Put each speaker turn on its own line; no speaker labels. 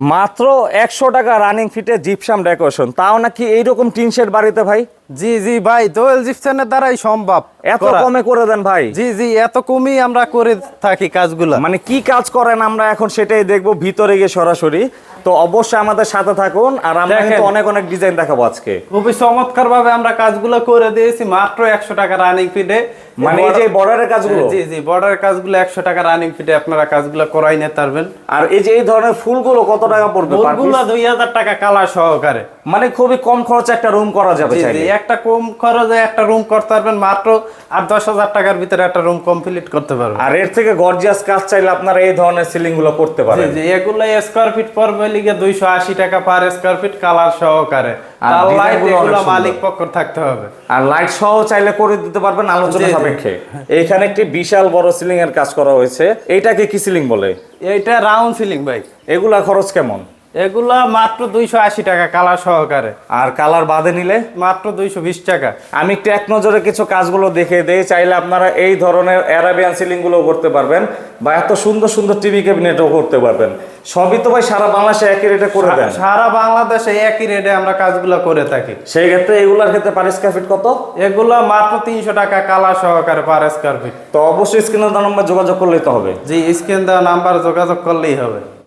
মাত্র একশো টাকা রানিং ফিটে জিপসাম ডেকোরেশন তাও নাকি এইরকম টিন শেড বাড়িতে ভাই?
জি জি ভাই দোয়েল জিপসানের দ্বারাই সম্ভব।
এত কমে করে দেন ভাই।
জি জি এত কমই আমরা করে থাকি কাজগুলা।
মানে কি কাজ করেন আমরা এখন সেটাই দেখব ভিতরে গিয়ে সরাসরি। তো অবশ্যই আমাদের সাথে থাকুন আর আমরা কিন্তু অনেক অনেক ডিজাইন দেখাবো আজকে।
খুবই চমৎকার ভাবে আমরা কাজগুলো করে দিয়েছি মাত্র একশো টাকা রানিং ফিটে
মানে এই যে বর্ডারের কাজগুলো?
জি জি বর্ডারের কাজগুলো একশো টাকা রানিং ফিটে আপনারা কাজগুলো করাই নিতে পারবেন।
আর এই যে এই ধরনের ফুলগুলো কত টাকা পড়বে
ফুলগুলো দুই হাজার টাকা কালার সহকারে।
মানে খুবই কম খরচে একটা রুম করা যাবে
একটা কম খরচে একটা রুম করতে পারবেন মাত্র আট দশ হাজার টাকার ভিতরে একটা রুম কমপ্লিট করতে পারবেন।
আর এর থেকে গর্জিয়াস কাজ চাইলে আপনারা এই ধরনের সিলিংগুলো করতে পারেন।
জি এগুলো স্কোয়ার ফিট পড়বে লিগে দুইশো আশি টাকা পার স্কোয়ার ফিট কালার সহকারে।
আর
লাইট এগুলো মালিক পক্ষ থাকতে হবে।
আর লাইট সহ চাইলে করে দিতে পারবেন আলোচনা
জি, জি।
সাপেক্ষে। এইখানে একটি বিশাল বড় সিলিং এর কাজ করা হয়েছে। এইটাকে কি সিলিং বলে?
এইটা রাউন্ড সিলিং ভাই।
এগুলা খরচ কেমন?
এগুলা মাত্র দুইশো আশি টাকা কালার সহকারে।
আর কালার বাদে নিলে?
মাত্র দুইশো বিশ টাকা।
আমি একটু এক নজরে কিছু কাজগুলো দেখে দেই চাইলে আপনারা এই ধরনের অ্যারাবিয়ান সিলিংগুলো করতে পারবেন বা এত সুন্দর সুন্দর টিভি ক্যাবিনেটও করতে পারবেন। সবই তো ভাই সারা বাংলাদেশে একই রেটে করে দেন।
সারা বাংলাদেশে একই রেটে আমরা কাজগুলো করে থাকি।
সেই ক্ষেত্রে এগুলার ক্ষেত্রে পার স্কোয়ার ফিট কত?
এগুলা মাত্র তিনশো টাকা কালার সহকারে পার স্কোয়ার ফিট
তো অবশ্যই স্ক্রিনের নাম্বার যোগাযোগ করলেই তো হবে।
জি স্ক্রিন দেওয়া নাম্বার যোগাযোগ করলেই হবে।